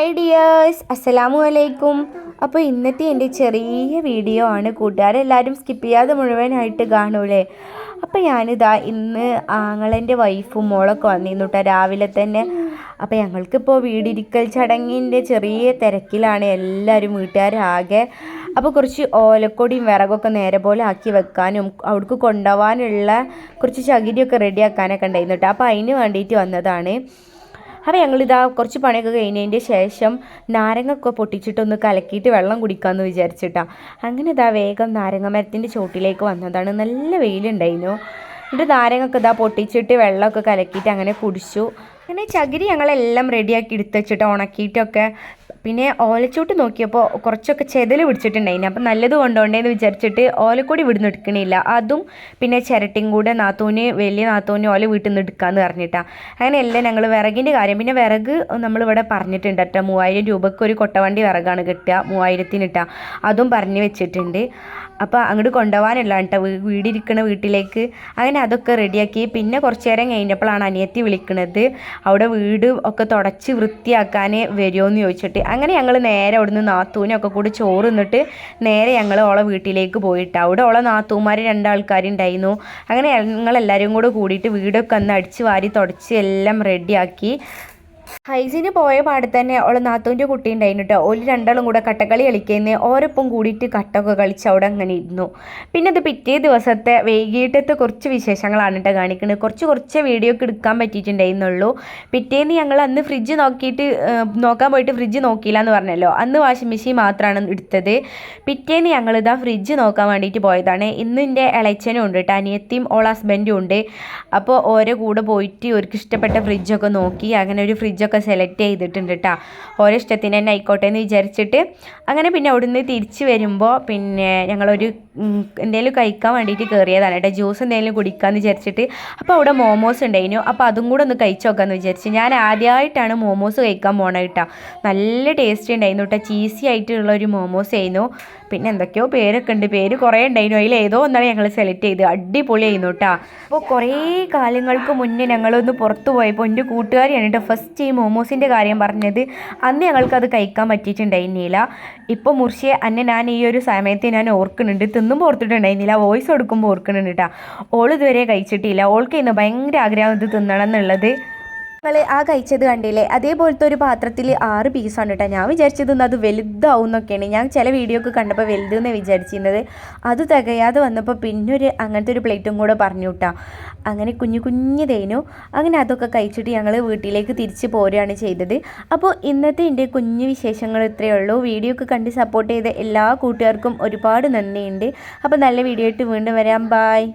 Hi dears അസ്സലാമു അലൈക്കും അപ്പോൾ ഇന്നത്തെ എന്റെ ചെറിയ വീഡിയോ ആണ്. കൂട്ടുകാരെല്ലാവരും സ്കിപ്പ് ചെയ്യാതെ മുഴുവനായിട്ട് കാണൂലേ? അപ്പോൾ ഞാനിതാ ഇന്ന് ആങ്ങളെന്റെ വൈഫും മോളൊക്കെ വന്നിരുന്നു കേട്ടോ രാവിലെ തന്നെ. അപ്പോൾ ഞങ്ങൾക്കിപ്പോൾ വീടിരിക്കൽ ചടങ്ങിന്റെ ചെറിയ തിരക്കിലാണ് എല്ലാവരും വീട്ടുകാരാകെ. അപ്പോൾ കുറച്ച് ഓലക്കൊടിയും വിറകൊക്കെ നേരെ പോലെ ആക്കി വെക്കാനും അവിടേക്ക് കൊണ്ടുപോകാനുള്ള കുറച്ച് ചകിരിയൊക്കെ റെഡിയാക്കാനൊക്കെ ഉണ്ടായിരുന്നു കേട്ടോ അപ്പോൾ അതിന് വേണ്ടിയിട്ട് വന്നതാണ്. അപ്പോൾ ഞങ്ങളിതാ കുറച്ച് പണിയൊക്കെ കഴിഞ്ഞതിന്റെ ശേഷം നാരങ്ങൊക്കെ പൊട്ടിച്ചിട്ടൊന്ന് കലക്കിയിട്ട് വെള്ളം കുടിക്കാമെന്ന് വിചാരിച്ചിട്ടാ. അങ്ങനെ ഇതാ വേഗം നാരങ്ങ മരത്തിന്റെ ചോട്ടിലേക്ക് വന്നതാണ്. നല്ല വെയിലുണ്ടായിരുന്നു. എന്നിട്ട് നാരങ്ങൊക്കെ ഇതാ പൊട്ടിച്ചിട്ട് വെള്ളമൊക്കെ കലക്കിയിട്ട് അങ്ങനെ കുടിച്ചു. അങ്ങനെ ചകിരി ഞങ്ങളെല്ലാം റെഡിയാക്കി എടുത്ത് വെച്ചിട്ട് ഉണക്കിയിട്ടൊക്കെ. പിന്നെ ഓലച്ചൂട്ട് നോക്കിയപ്പോൾ കുറച്ചൊക്കെ ചെതൽ പിടിച്ചിട്ടുണ്ടായിന്. അപ്പം നല്ലത് കൊണ്ടുപോണ്ടേന്ന് വിചാരിച്ചിട്ട് ഓലക്കൂടി ഇവിടുന്ന് എടുക്കണില്ല. അതും പിന്നെ ചിരട്ടിയും കൂടെ നാത്തൂന് വലിയ നാത്തൂന് ഓല വീട്ടിൽ നിന്ന് എടുക്കാമെന്ന് പറഞ്ഞിട്ടാണ് അങ്ങനെ എല്ലാം ഞങ്ങൾ വിറകിന്റെ കാര്യം. പിന്നെ വിറക് നമ്മളിവിടെ പറഞ്ഞിട്ടുണ്ട് കേട്ടോ. മൂവായിരം രൂപയ്ക്ക് ഒരു കൊട്ടവണ്ടി വിറകാണ് കിട്ടുക. മൂവായിരത്തിന് കിട്ടുക അതും പറഞ്ഞു വെച്ചിട്ടുണ്ട്. അപ്പോൾ അങ്ങോട്ട് കൊണ്ടുപോകാനുള്ള കേട്ടോ. വീടിരിക്കണ വീട്ടിലേക്ക്. അങ്ങനെ അതൊക്കെ റെഡിയാക്കി. പിന്നെ കുറച്ച് നേരം കഴിഞ്ഞപ്പോഴാണ് അനിയത്തി വിളിക്കുന്നത് അവിടെ വീട് ഒക്കെ തുടച്ച് വൃത്തിയാക്കാൻ വരുമോ എന്ന് ചോദിച്ചിട്ട്. അങ്ങനെ ഞങ്ങൾ നേരെ അവിടുന്ന് നാത്തൂനൊക്കെ കൂടി ചോറ് നിന്നിട്ട് നേരെ ഞങ്ങൾ ഓളെ വീട്ടിലേക്ക് പോയിട്ട്. അവിടെ ഓളെ നാത്തൂമാർ രണ്ടാൾക്കാരുണ്ടായിരുന്നു. അങ്ങനെ ഞങ്ങളെല്ലാവരും കൂടെ കൂടിയിട്ട് വീടൊക്കെ ഒന്ന് അടിച്ച് വാരി തുടച്ച് എല്ലാം റെഡിയാക്കി. ഹൈസിന് പോയ പാടെ തന്നെ അവളെ നാത്തൂന്റെ കുട്ടി ഉണ്ടായിരുന്നു കേട്ടോ ഒരു രണ്ടാളും കൂടെ കട്ടക്കളി കളിക്കുന്ന ഓരൊപ്പം കൂടിയിട്ട് കട്ടൊക്കെ കളിച്ച് അവിടെ അങ്ങനെ ഇരുന്നു. പിന്നെ അത് പിറ്റേ ദിവസത്തെ വൈകിട്ടത്തെ കുറച്ച് വിശേഷങ്ങളാണ് കേട്ടോ കാണിക്കുന്നത് കുറച്ച് കുറച്ച് വീഡിയോ ഒക്കെ എടുക്കാൻ പറ്റിയിട്ടുണ്ടായിരുന്നുള്ളൂ. പിറ്റേന്ന് ഞങ്ങൾ അന്ന് ഫ്രിഡ്ജ് നോക്കിയിട്ട് നോക്കാൻ പോയിട്ട് ഫ്രിഡ്ജ് നോക്കിയില്ല എന്ന് പറഞ്ഞല്ലോ. അന്ന് വാഷിംഗ് മെഷീൻ മാത്രമാണ് എടുത്തത്. പിറ്റേന്ന് ഞങ്ങൾ ഇതാ ഫ്രിഡ്ജ് നോക്കാൻ വേണ്ടിയിട്ട് പോയതാണ്. ഇന്ന് എന്റെ ഇളച്ചനും ഉണ്ട് കേട്ടോ അനിയത്തിയും ഓൾ ഹസ്ബൻഡും ഉണ്ട്. അപ്പോൾ ഓരോ കൂടെ പോയിട്ട് അവർക്ക് ഇഷ്ടപ്പെട്ട ഫ്രിഡ്ജൊക്കെ നോക്കി. അങ്ങനെ ഒരു ഫ്രിഡ്ജൊക്കെ ഒക്കെ സെലക്ട് ചെയ്തിട്ടുണ്ട് കേട്ടോ ഓരോ ഇഷ്ടത്തിന് തന്നെ ആയിക്കോട്ടെ എന്ന് വിചാരിച്ചിട്ട്. അങ്ങനെ പിന്നെ അവിടുന്ന് തിരിച്ച് വരുമ്പോൾ പിന്നെ ഞങ്ങളൊരു എന്തെങ്കിലും കഴിക്കാൻ വേണ്ടിയിട്ട് കയറിയതാണ് കേട്ടോ. ജ്യൂസ് എന്തെങ്കിലും കുടിക്കാമെന്ന് വിചാരിച്ചിട്ട്. അപ്പോൾ അവിടെ മോമോസ് ഉണ്ടായിരുന്നു അപ്പോൾ അതും കൂടെ ഒന്ന് കഴിച്ചു നോക്കാമെന്ന് വിചാരിച്ച്. ഞാൻ ആദ്യമായിട്ടാണ് മോമോസ് കഴിക്കാൻ പോണത് കേട്ടോ. നല്ല ടേസ്റ്റ് ഉണ്ടായിരുന്നു കേട്ടോ. ചീസി ആയിട്ടുള്ള ഒരു മോമോസ് ആയിരുന്നു. പിന്നെ എന്തൊക്കെയോ പേരൊക്കെ ഉണ്ട്. പേര് കുറേ ഉണ്ടായിരുന്നു അതിൽ ഏതോ ഒന്നാണ് ഞങ്ങൾ സെലക്ട് ചെയ്ത് അടിപൊളിയായിരുന്നു കേട്ടോ. അപ്പോൾ കുറേ കാലങ്ങൾക്ക് മുന്നേ ഞങ്ങളൊന്ന് പുറത്ത് പോയപ്പോൾ എന്റെ കൂട്ടുകാരിയാണ് കേട്ടോ ഫസ്റ്റ് ഈ മോമോസിന്റെ കാര്യം പറഞ്ഞത്. അന്ന് ഞങ്ങൾക്കത് കഴിക്കാൻ പറ്റിയിട്ടുണ്ടായിരുന്നില്ല. ഇപ്പോൾ മുർഷിയെ അന്നെ ഞാൻ ഈ ഒരു സമയത്ത് ഞാൻ ഓർക്കുന്നുണ്ട്. തിന്നുമ്പോൾ ഓർത്തിട്ടുണ്ടായിരുന്നില്ല വോയിസ് കൊടുക്കുമ്പോൾ ഓർക്കുന്നുണ്ട് കേട്ടോ ഓൾ ഇതുവരെ കഴിച്ചിട്ടില്ല. ഓൾക്ക് ഇന്ന് ഭയങ്കര ആഗ്രഹം ഇത് തിന്നണം എന്നുള്ളത്. നിങ്ങൾ ആ കഴിച്ചത് കണ്ടില്ലേ? അതേപോലത്തെ ഒരു പാത്രത്തിൽ ആറ് പീസാണ് കേട്ടോ ഞാൻ വിചാരിച്ചത് അത് വലുതാവും എന്നൊക്കെയാണ്. ഞാൻ ചില വീഡിയോ ഒക്കെ കണ്ടപ്പോൾ വലുതെന്ന് വിചാരിച്ചിരുന്നത്. അത് തികയാതെ വന്നപ്പോൾ പിന്നെ ഒരു അങ്ങനത്തെ ഒരു പ്ലേറ്റും കൂടെ പറഞ്ഞു കേട്ടോ അങ്ങനെ കുഞ്ഞു കുഞ്ഞു തേനു. അങ്ങനെ അതൊക്കെ കഴിച്ചിട്ട് ഞങ്ങൾ വീട്ടിലേക്ക് തിരിച്ച് പോരുകയാണ് ചെയ്തത്. അപ്പോൾ ഇന്നത്തെ എന്റെ കുഞ്ഞു വിശേഷങ്ങൾ ഇത്രയേ ഉള്ളൂ. വീഡിയോ ഒക്കെ കണ്ട് സപ്പോർട്ട് ചെയ്ത എല്ലാ കൂട്ടുകാർക്കും ഒരുപാട് നന്ദിയുണ്ട്. അപ്പോൾ നല്ല വീഡിയോ ആയിട്ട് വീണ്ടും വരാം. ബായ്